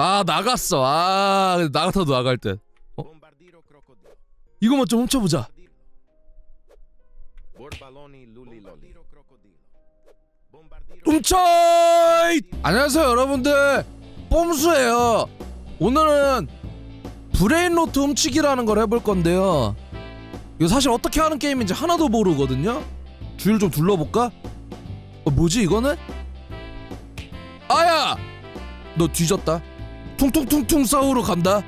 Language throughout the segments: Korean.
아 나갔어. 아 나가서도 나갈 듯. Bombardiro crocodilo. 이거만 좀 훔쳐보자. 훔쳐! 안녕하세요 여러분들. 뽐수예요. 오늘은 브레인로트 훔치기라는 걸 해볼 건데요. 이거 사실 어떻게 하는 게임인지 하나도 모르거든요. 주위를 좀 둘러볼까? 어, 뭐지 이거는? 아야! 너 뒤졌다 퉁퉁퉁퉁 싸우러 간다.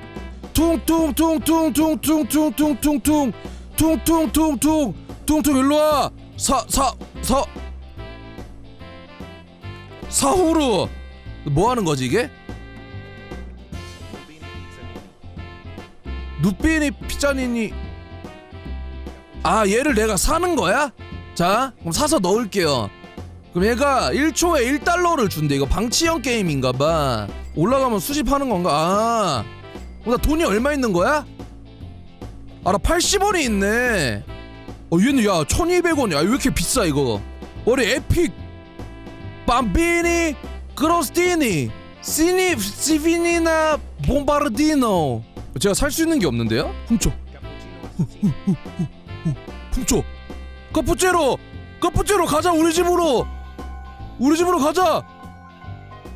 퉁퉁퉁퉁퉁퉁퉁퉁퉁퉁 퉁퉁퉁퉁 퉁퉁. 일로 와. 사 사 사. 사후루 뭐 하는 거지 이게? 누비니 피자니니. 아 얘를 내가 사는 거야? 자 그럼 사서 넣을게요 그럼 얘가 1초에 1달러를 준대 이거 방치형 게임인가봐 올라가면 수집하는 건가 아 어, 나 돈이 얼마 있는 거야? 아나 80원이 있네 어 얘는 야 1200원 야왜 이렇게 비싸 이거 머리 에픽 밤비니 크로스티니 시니 시비니나 봄바르디노 제가 살 수 있는 게 없는데요? 훔쳐. 훔쳐 카푸체로 카푸체로 가자 우리 집으로 우리 집으로 가자.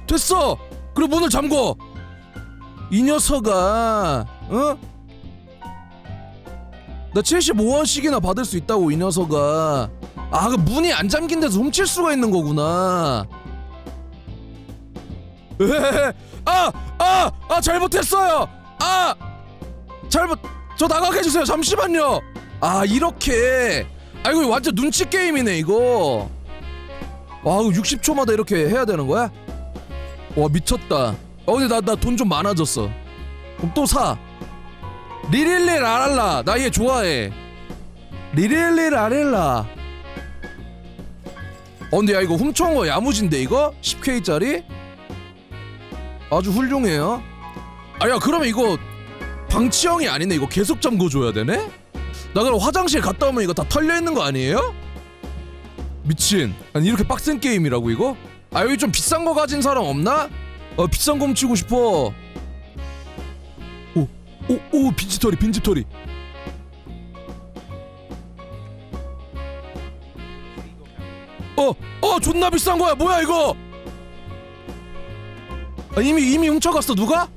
됐어. 그리고 문을 잠궈. 이 녀석아 어? 나 75원씩이나 받을 수 있다고 이 녀석아. 아 그 문이 안 잠긴 데서 훔칠 수가 있는 거구나. 아아 아 잘못했어요. 아 잘못 저 나가게 해주세요. 잠시만요. 아 이렇게. 아 이거 완전 눈치 게임이네 이거 와 이거 60초마다 이렇게 해야 되는 거야? 와 미쳤다 어 근데 나 나 돈 좀 많아졌어 그럼 또 사 리릴리 라랄라 나 얘 좋아해 리릴리 라릴라 어 근데 야 이거 훔쳐온 거 야무진데 이거? 10K짜리? 아주 훌륭해요 아야 그러면 이거 방치형이 아니네 이거 계속 잠궈줘야 되네? 나 그럼 화장실 갔다 오면 이거 다 털려 있는 거 아니에요? 미친 아니 이렇게 빡센 게임이라고 이거? 아 여기 좀 비싼 거 가진 사람 없나? 어 비싼 거 훔치고 싶어 오오오 빈지털이 빈지털이 어 어 존나 비싼 거야 뭐야 이거 아, 이미 이미 훔쳐갔어 누가?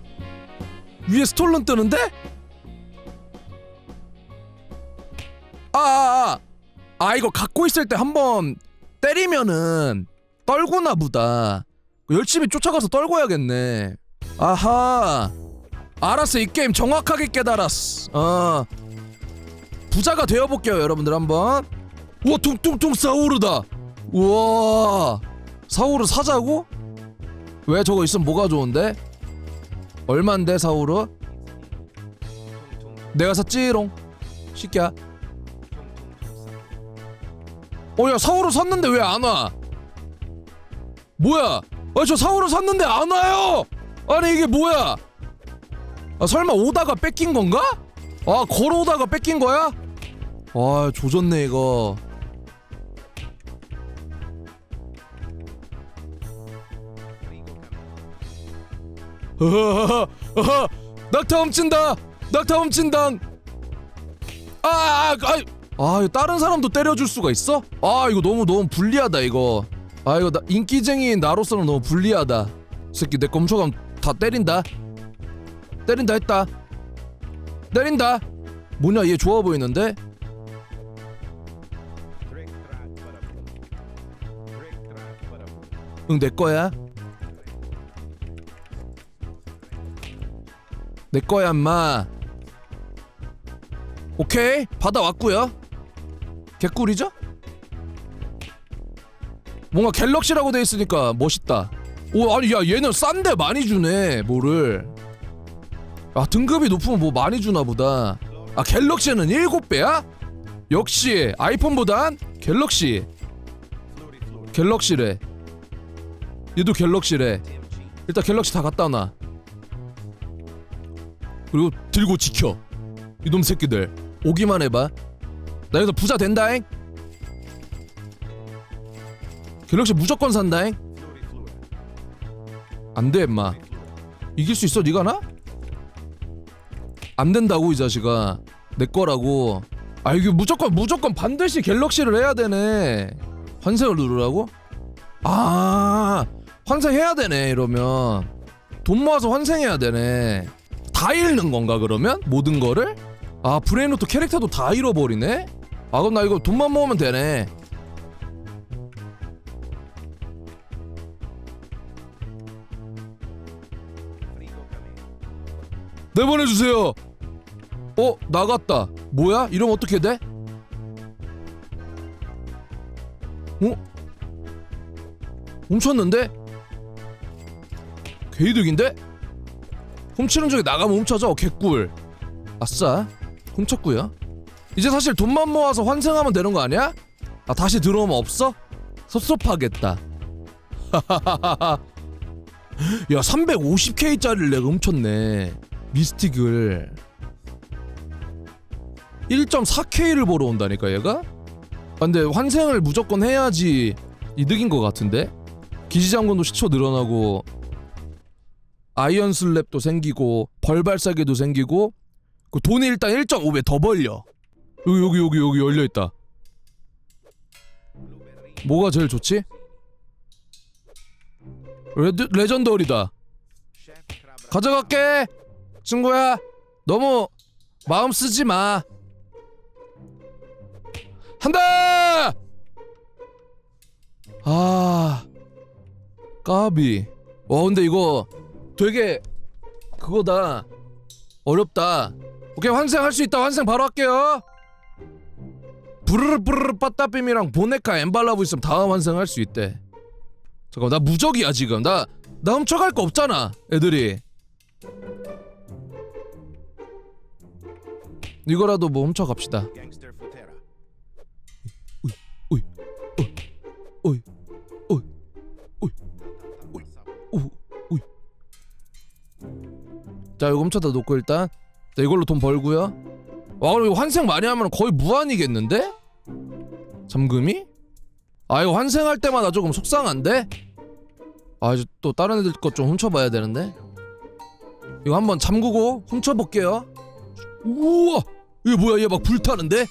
위에 스톨런 뜨는데? 아 이거 갖고 있을 때 한번 때리면은 떨구나 보다. 열심히 쫓아가서 떨궈야겠네. 아하. 알았어 이 게임 정확하게 깨달았어. 어. 부자가 되어볼게요 여러분들 한번. 우와 퉁퉁퉁 사우르다. 우와. 사우르 사자고? 왜 저거 있으면 뭐가 좋은데? 얼만데 사우르? 내가 샀지롱. 시끼야. 어야 사우르 샀는데 왜 안 와? 뭐야? 아저 사우르 샀는데 안 와요? 아니 이게 뭐야? 아 설마 오다가 뺏긴 건가? 아 걸어오다가 뺏긴 거야? 아 조졌네 이거. 어허허허, 낙타 훔친다 낙타 훔친다 아, 아, 아, 아, 이거 다른 사람도 때려줄 수가 있어? 아, 이거 너무 너무 불리하다 이거. 아, 이거 나, 인기쟁이인 나로서는 너무 불리하다. 이 새끼 내거 훔쳐가면 다 때린다. 때린다 했다. 때린다. 뭐냐, 얘 좋아 보이는데? 응, 내 거야. 내 거야, 임마. 오케이, 받아왔고요. 개꿀이죠? 뭔가 갤럭시라고 돼 있으니까 멋있다. 오, 아니 야, 얘는 싼데 많이 주네, 뭐를. 아, 등급이 높으면 뭐 많이 주나 보다. 아, 갤럭시는 7배야? 역시 아이폰보단 갤럭시. 갤럭시래. 얘도 갤럭시래. 일단 갤럭시 다 갖다 놔. 그리고 들고 지켜. 이놈 새끼들 오기만 해봐. 나 여기서 부자 된다잉. 갤럭시 무조건 산다잉. 안돼 flurry. 이길 수 있어 네가 나? 안 된다고 이 자식아 내 거라고 아 이게 무조건 무조건 반드시 갤럭시를 해야 되네 환생을 누르라고? 아 환생해야 되네 이러면 돈 모아서 환생해야 되네 다 잃는 건가 그러면? 모든 거를? 아 브레인로또 캐릭터도 다 잃어버리네? 아 그럼 나 이거 돈만 모으면 되네. 내보내주세요 어 나갔다 뭐야? 이러면 어떻게 돼? 어? 훔쳤는데? 개이득인데? 훔치는 중에 나가면 훔쳐져 개꿀 아싸 훔쳤구요 이제 사실 돈만 모아서 환생하면 되는 거 아니야? 아 다시 들어오면 없어? 섭섭하겠다 야 350k짜리를 내가 훔쳤네 미스틱을 1.4K를 벌어 온다니까 얘가? 아, 근데 환생을 무조건 해야지 이득인 것 같은데? 기지장군도 시초 늘어나고 아이언 슬랩도 생기고 벌발사기도 생기고 그 돈이 일단 1.5배 더 벌려 여기 여기 여기 여기 열려 있다. Blueberry. 뭐가 제일 좋지? 레드, 레전더리다. 가져갈게! 친구야 너무 마음 쓰지 마. 한다! 아 까비. 와 근데 이거 되게 그거다. 어렵다. 오케이 환생 할 수 있다. 환생 바로 할게요 부르르 부르르 빠따빔이랑 보네카 엠발라브 있으면 다음 환생 할 수 있대. 잠깐 나 무적이야 지금. 나 나 훔쳐갈 거 없잖아 애들이. 이거라도 뭐 훔쳐갑시다. Gangster Futera. 오이 오이 오이 오이 오이 오 오이. 자 이거 훔쳐다 놓고 일단. 자, 이걸로 돈 벌고요 와 그럼 이거 환생 많이 하면 거의 무한이겠는데? 잠금이? 아 이거 환생할 때마다 조금 속상한데? 아 이제 또 다른 애들 것 좀 훔쳐봐야 되는데 이거 한번 잠그고 훔쳐볼게요 우와 이게 뭐야 얘 막 불타는데?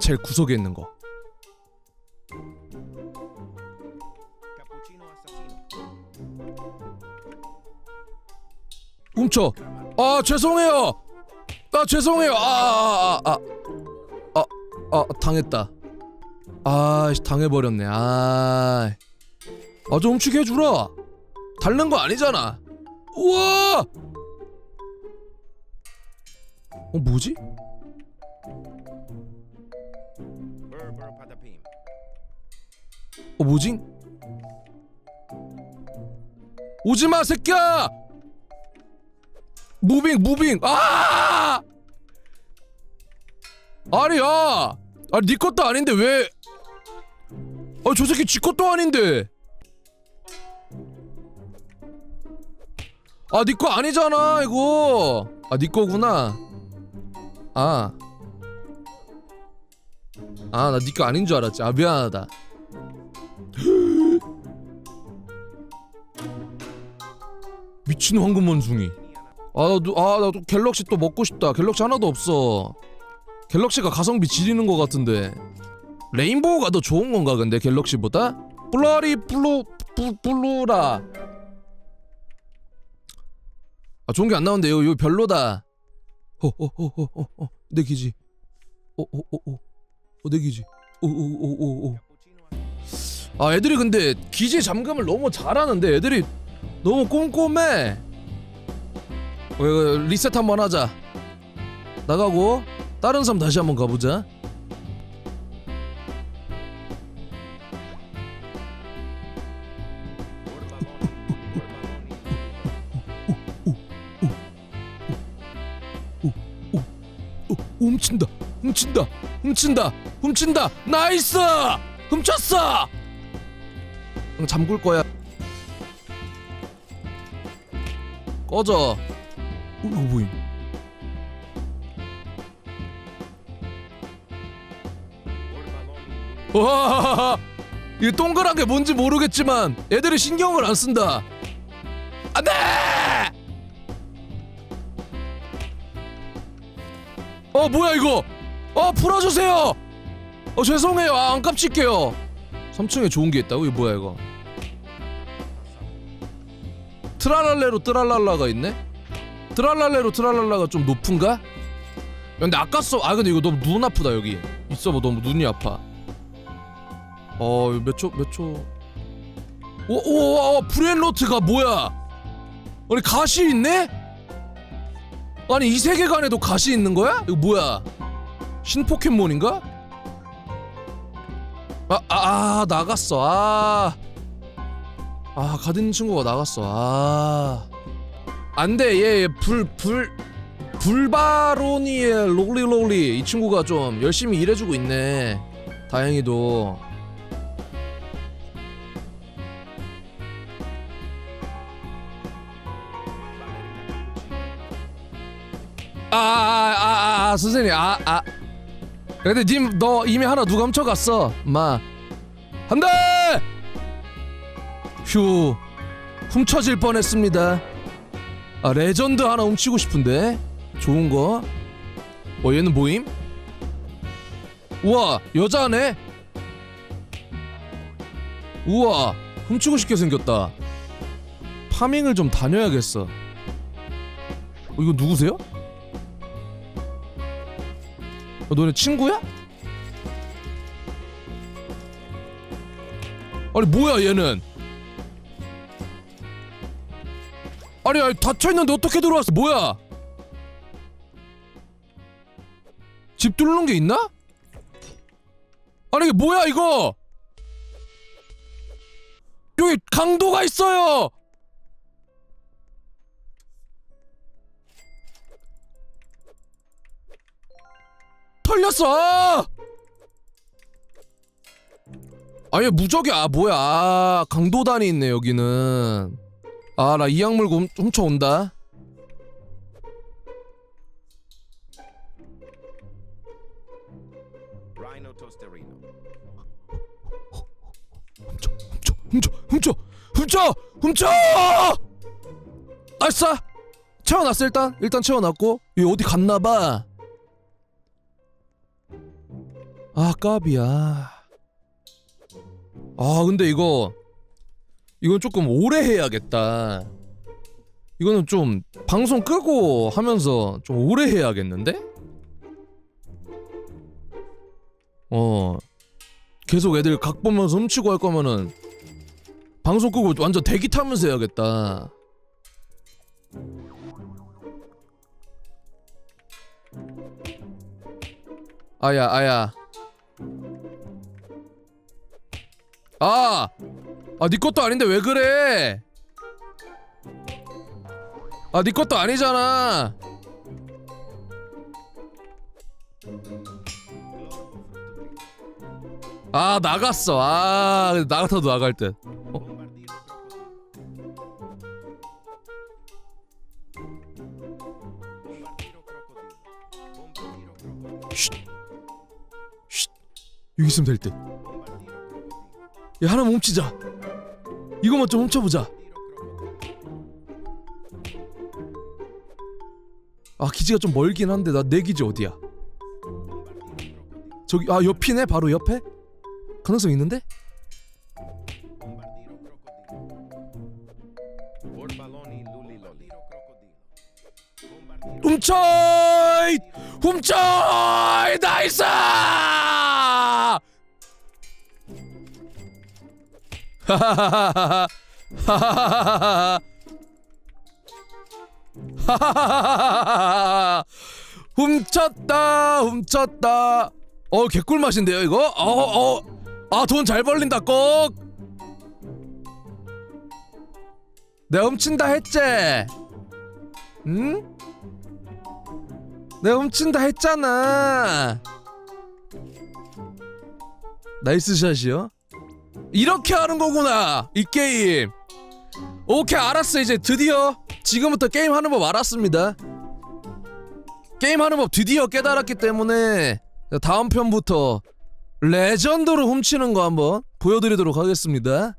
제일 구석에 있는 거 훔쳐. 아 죄송해요. 나 죄송해요. 아아아아아. 아, 아, 아, 당했다. 아 씨, 당해버렸네. 아 아좀 훔치게 해주라. 닳는 거 아니잖아. 우와! 어 뭐지. 어 뭐지? 오지마 새끼야 무빙 무빙. 아! 아니 야! 아니 네 것도 아닌데 왜? 아니 저 새끼 지 것도 아닌데. 아네거 아니잖아 이거. 아네 거구나. 아. 아나네거 아닌 줄 알았지. 아 미안하다. 미친 황금 원숭이 아 나도 아 나도 갤럭시 또 먹고 싶다. 갤럭시 하나도 없어. 갤럭시가 가성비 지리는 것 같은데. 레인보우가 더 좋은 건가 근데 갤럭시보다? 플러리 플루 플- 플루라. 아 좋은 게 안 나오는데 이거, 이거 별로다. 어어어어어내 기지. 어어어어내 기지. 오오오오오 아 애들이 근데 기지 잠금을 너무 잘하는데 애들이 너무 꼼꼼해 어, 리셋 한번 하자 나가고 다른 섬 다시 한번 가보자 오, 훔친다 훔친다 훔친다 훔친다 나이스 훔쳤어 응, 잠글 거야 꺼져 어, 뭐임 와, 이 동그란 게 뭔지 모르겠지만 애들이 신경을 안 쓴다. 안돼! 어 뭐야 이거? 어 풀어주세요. 어 죄송해요. 아, 안 깝칠게요. 3층에 좋은 게 있다고? 이거 뭐야 이거? 트랄랄레로 트랄랄라가 있네? 트랄랄레로 트랄랄라가 좀 높은가? 야, 근데 아까 써. 아 근데 이거 너무 눈 아프다 여기. 있어봐 너무 눈이 아파. 어 이거 몇 초? 몇 초? 오오오 브랜로트가 뭐야? 아니 가시 있네? 아니 이 세계관에도 가시 있는 거야? 이거 뭐야? 신 포켓몬인가? 아, 아, 아 나갔어. 아. 아, 가든 친구가 나갔어. 아. 안 돼. 얘, 얘 불, 불, 불바로니의 롤리롤리. 이 친구가 좀 열심히 일해주고 있네. 다행히도. 아, 아, 아, 아, 아, 선생님. 아, 아. 근데 님, 너 이미 하나 누가 훔쳐갔어. 마. 한 대! 휴. 훔쳐질 뻔했습니다. 아, 레전드 하나 훔치고 싶은데. 좋은 거. 어, 얘는 뭐임? 우와, 여자네. 우와, 훔치고 싶게 생겼다. 파밍을 좀 다녀야겠어. 어, 이거 누구세요? 어, 너네 친구야? 아니 뭐야 얘는 아니 아니 닫혀있는데 어떻게 들어왔어? 뭐야? 집 뚫는 게 있나? 아니 이게 뭐야 이거? 여기 강도가 있어요! 털렸어! 아! 아니 무적이 아 뭐야. 아, 강도단이 있네 여기는 아 나 이 약물 훔, 훔쳐온다. 훔쳐 훔쳐 훔쳐 훔쳐 훔쳐! 아싸! 채워놨어 일단. 일단 채워놨고. 얘 어디 갔나봐. 아 까비야. 아 근데 이거 이건 조금 오래 해야겠다 이거는 좀 방송 끄고 하면서 좀 오래 해야겠는데 어 계속 애들 각 보면서 훔치고 할 거면은 방송 끄고 완전 대기 타면서 해야겠다. 아야 아야. 아, 아네 것도 아닌데 왜 그래? 아네 것도 아니잖아. 아 나갔어. 아 나가서도 나갈 듯. Crocodilo. 쉿. 쉿. 여기 있으면 될 듯. 야 하나 훔치자. 이거만 좀 훔쳐보자. 아 기지가 좀 멀긴 한데 나 내 기지 어디야? 저기 아 옆이네 바로 옆에? 가능성 있는데? 훔쳐! 훔쳐! 나이스! 하하하하하. 하하하하하. 하하하하하. 훔쳤다 훔쳤다 어 개꿀 맛인데요 이거 어 어 아 돈 잘 벌린다 꼭 내가 훔친다 했지 응? 내가 훔친다 했잖아. 나이스 샷이요? 이렇게 하는 거구나 이 게임. 오케이 알았어 이제 드디어 지금부터 게임 하는 법 알았습니다. 게임 하는 법 드디어 깨달았기 때문에 다음 편부터 레전드로 훔치는 거 한번 보여드리도록 하겠습니다